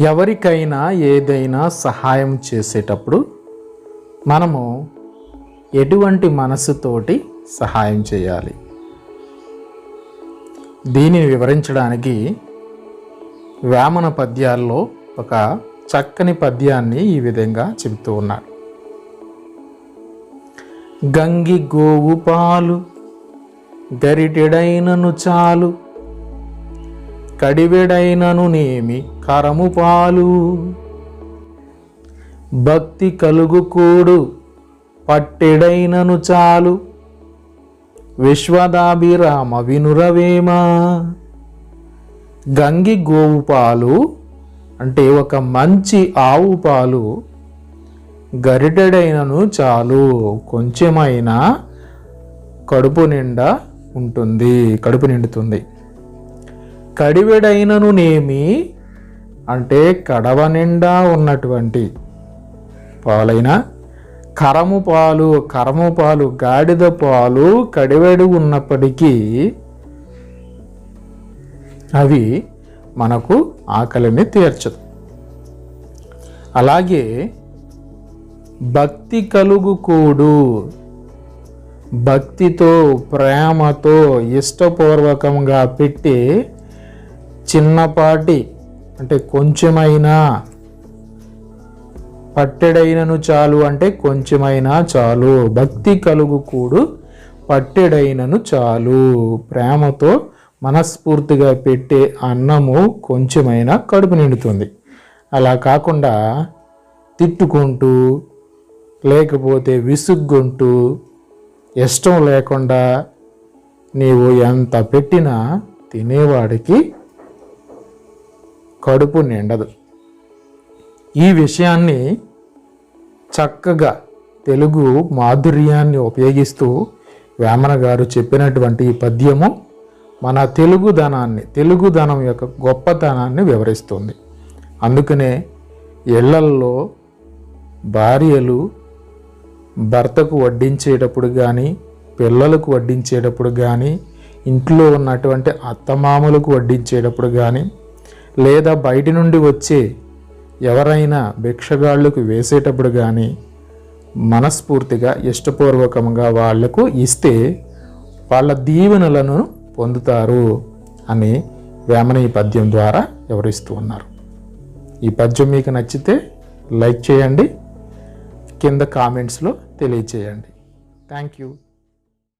ఎవరికైనా ఏదైనా సహాయం చేసేటప్పుడు మనము ఎటువంటి మనసుతోటి సహాయం చేయాలి? దీనిని వివరించడానికి వేమన పద్యాల్లో ఒక చక్కని పద్యాన్ని ఈ విధంగా చెబుతూ ఉన్నాడు. గంగి గోవు పాలు గరిటెడైనను చాలు కడివెడైనను నేమి కరము పాలు. భక్తి కలుగుకోడు పట్టెడైనను చాలు. విశ్వదాభిరామ వినురవేమ. గంగి గోవు పాలు అంటే ఒక మంచి ఆవు పాలు గరిటెడైనను చాలు. కొంచెమైనా కడుపు నిండా ఉంటుంది కడుపు నిండుతుంది. కడివెడైనను నేమి అంటే కడవ నిండా ఉన్నటువంటి పాలైన కరము పాలు కరము పాలు గాడిద పాలు కడివెడు ఉన్నప్పటికీ అవి మనకు ఆకలిని తీర్చదు. అలాగే భక్తి కలుగుకోడు. భక్తితో ప్రేమతో ఇష్టపూర్వకంగా పెట్టి చిన్నపాటి అంటే కొంచెమైనా. పట్టెడైనను చాలు అంటే కొంచెమైనా చాలు. భక్తి కలుగుకూడు పట్టెడైనను చాలు. ప్రేమతో మనస్ఫూర్తిగా పెట్టే అన్నము కొంచెమైనా కడుపు నిండుతుంది. అలా కాకుండా తిట్టుకుంటూ లేకపోతే విసుగ్గుంటూ ఇష్టం లేకుండా నీవు ఎంత పెట్టినా తినేవాడికి కడుపు నిండదు. ఈ విషయాన్ని చక్కగా తెలుగు మాధుర్యాన్ని ఉపయోగిస్తూ వేమన గారు చెప్పినటువంటి ఈ పద్యము మన తెలుగుదనాన్ని తెలుగుదనం యొక్క గొప్పతనాన్ని వివరిస్తుంది. అందుకనే ఇళ్ళల్లో భార్యలు భర్తకు వడ్డించేటప్పుడు కానీ పిల్లలకు వడ్డించేటప్పుడు కానీ ఇంట్లో ఉన్నటువంటి అత్తమామలకు వడ్డించేటప్పుడు కానీ లేదా బయటి నుండి వచ్చే ఎవరైనా భిక్షగాళ్ళకు వేసేటప్పుడు కానీ మనస్ఫూర్తిగా ఇష్టపూర్వకంగా వాళ్ళకు ఇస్తే వాళ్ళ దీవెనలను పొందుతారు అని వేమన ఈ పద్యం ద్వారా వివరిస్తూ ఉన్నారు. ఈ పద్యం మీకు నచ్చితే లైక్ చేయండి. కింద కామెంట్స్లో తెలియచేయండి. Thank you.